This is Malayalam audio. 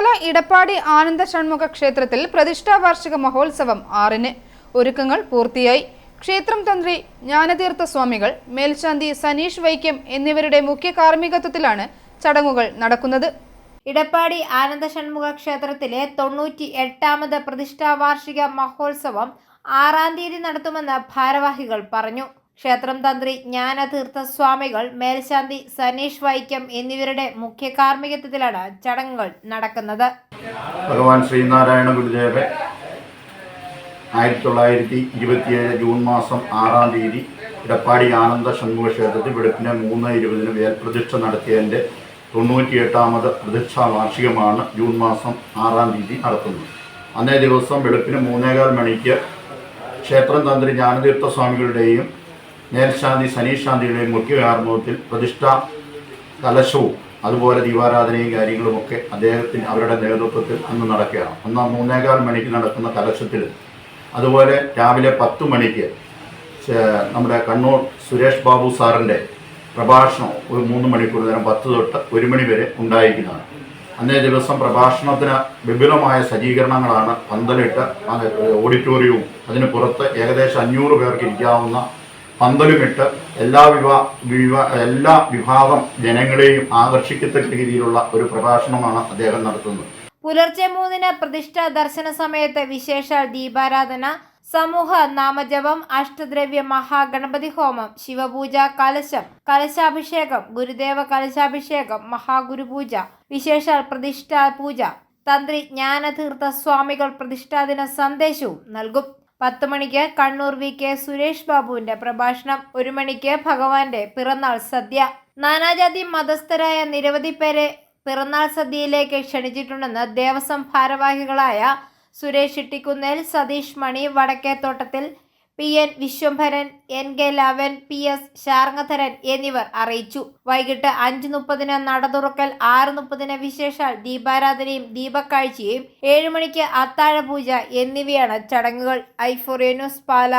പാല ഇടപ്പാടി ആനന്ദ ഷൺമുഖ ക്ഷേത്രത്തിൽ പ്രതിഷ്ഠാ വാർഷിക മഹോത്സവം ആറിന് ഒരുക്കങ്ങൾ പൂർത്തിയായി. ക്ഷേത്രം തന്ത്രി ജ്ഞാനതീർത്ഥ സ്വാമികൾ മേൽശാന്തി സനീഷ് വൈക്കം എന്നിവരുടെ മുഖ്യ കാർമ്മികത്വത്തിലാണ് ചടങ്ങുകൾ നടക്കുന്നത്. ഇടപ്പാടി ആനന്ദ ഷൺമുഖ ക്ഷേത്രത്തിലെ തൊണ്ണൂറ്റി എട്ടാമത് പ്രതിഷ്ഠാ വാർഷിക മഹോത്സവം ആറാം തീയതി നടത്തുമെന്ന് ഭാരവാഹികൾ പറഞ്ഞു. ക്ഷേത്രം തന്ത്രി ജ്ഞാനതീർത്ഥ സ്വാമികൾ മേൽശാന്തി സനീഷ് വൈക്കം എന്നിവരുടെ മുഖ്യ കാർമ്മികത്വത്തിലാണ് ചടങ്ങുകൾ നടക്കുന്നത്. ഭഗവാൻ ശ്രീനാരായണ ഗുരുദേവൻ ആയിരത്തി തൊള്ളായിരത്തി ഇരുപത്തിയേഴ് ജൂൺ മാസം ആറാം തീയതി ഇടപ്പാടി ആനന്ദ ഷൺമുഖ ക്ഷേത്രത്തിൽ വെളുപ്പിന് മൂന്ന് ഇരുപതിന് വേൽപ്രതിഷ്ഠ നടത്തിയതിന്റെ തൊണ്ണൂറ്റിയെട്ടാമത് പ്രതിഷ്ഠാ വാർഷികമാണ് ജൂൺ മാസം ആറാം തീയതി നടത്തുന്നത്. അന്നേ ദിവസം വെളുപ്പിന് മൂന്നേകാൽ മണിക്ക് ക്ഷേത്രം തന്ത്രി ജ്ഞാനതീർത്ഥ സ്വാമികളുടെയും മേൽശാന്തി സനീഷാന്തിയുടെ ശാന്തിയുടെയും പ്രതിഷ്ഠ കലശവും അതുപോലെ ദീപാരാധനയും കാര്യങ്ങളുമൊക്കെ അദ്ദേഹത്തിന് അവരുടെ നേതൃത്വത്തിൽ അന്ന് നടക്കുകയാണ്. അന്ന് മൂന്നേകാൽ മണിക്ക് നടക്കുന്ന കലശത്തിൽ അതുപോലെ രാവിലെ പത്ത് മണിക്ക് നമ്മുടെ കണ്ണൂർ സുരേഷ് ബാബു സാറിന്റെ പ്രഭാഷണം ഒരു മൂന്ന് മണിക്കൂർ നേരം പത്ത് തൊട്ട് ഒരു മണി വരെ ഉണ്ടായിരിക്കുന്നതാണ്. അന്നേ ദിവസം പ്രഭാഷണത്തിന് വിപുലമായ സജ്ജീകരണങ്ങളാണ് പന്തലിട്ട് ഓഡിറ്റോറിയവും അതിന് പുറത്ത് ഏകദേശം അഞ്ഞൂറ് പേർക്ക് ഇരിക്കാവുന്ന പന്തലുമിട്ട് എല്ലാ വിവാ വിവാ എല്ലാ വിഭാഗം ജനങ്ങളെയും ആകർഷിക്കത്തക്ക രീതിയിലുള്ള ഒരു പ്രഭാഷണമാണ് അദ്ദേഹം നടത്തുന്നത്. പുലർച്ചെ മൂന്നിന് പ്രതിഷ്ഠാ ദർശന സമയത്ത് വിശേഷ ദീപാരാധന സമൂഹ നാമജപം അഷ്ടദ്രവ്യ മഹാഗണപതി ഹോമം ശിവപൂജ കലശം കലശാഭിഷേകം ഗുരുദേവ കലശാഭിഷേകം മഹാഗുരുപൂജ വിശേഷാൽ പ്രതിഷ്ഠാ പൂജ തന്ത്രി ജ്ഞാനതീർത്ഥ സ്വാമികൾ പ്രതിഷ്ഠാദിന സന്ദേശവും നൽകും. പത്ത് മണിക്ക് കണ്ണൂർ വി കെ സുരേഷ് ബാബുവിന്റെ പ്രഭാഷണം ഒരു മണിക്ക് ഭഗവാന്റെ പിറന്നാൾ സദ്യ. നാനാജാതി മതസ്ഥരായ നിരവധി പേരെ പിറന്നാൾ സദ്യയിലേക്ക് ക്ഷണിച്ചിട്ടുണ്ടെന്ന് ദേവസ്വം ഭാരവാഹികളായ Suresh Ittikkunnel Satheesh Mani Vadakkethottathil P N Viswambharan N K Lavan P S Sarngadharan എന്നിവർ അറിയിച്ചു. വൈകിട്ട് അഞ്ച് മുപ്പതിന് നട തുറക്കൽ ആറ് മുപ്പതിന് വിശേഷാൽ ദീപാരാധനയും ദീപക്കാഴ്ചയും ഏഴ് മണിക്ക് അത്താഴ പൂജ എന്നിവയാണ് ചടങ്ങുകൾ. ഐഫോറിയ ന്യൂസ് പാല.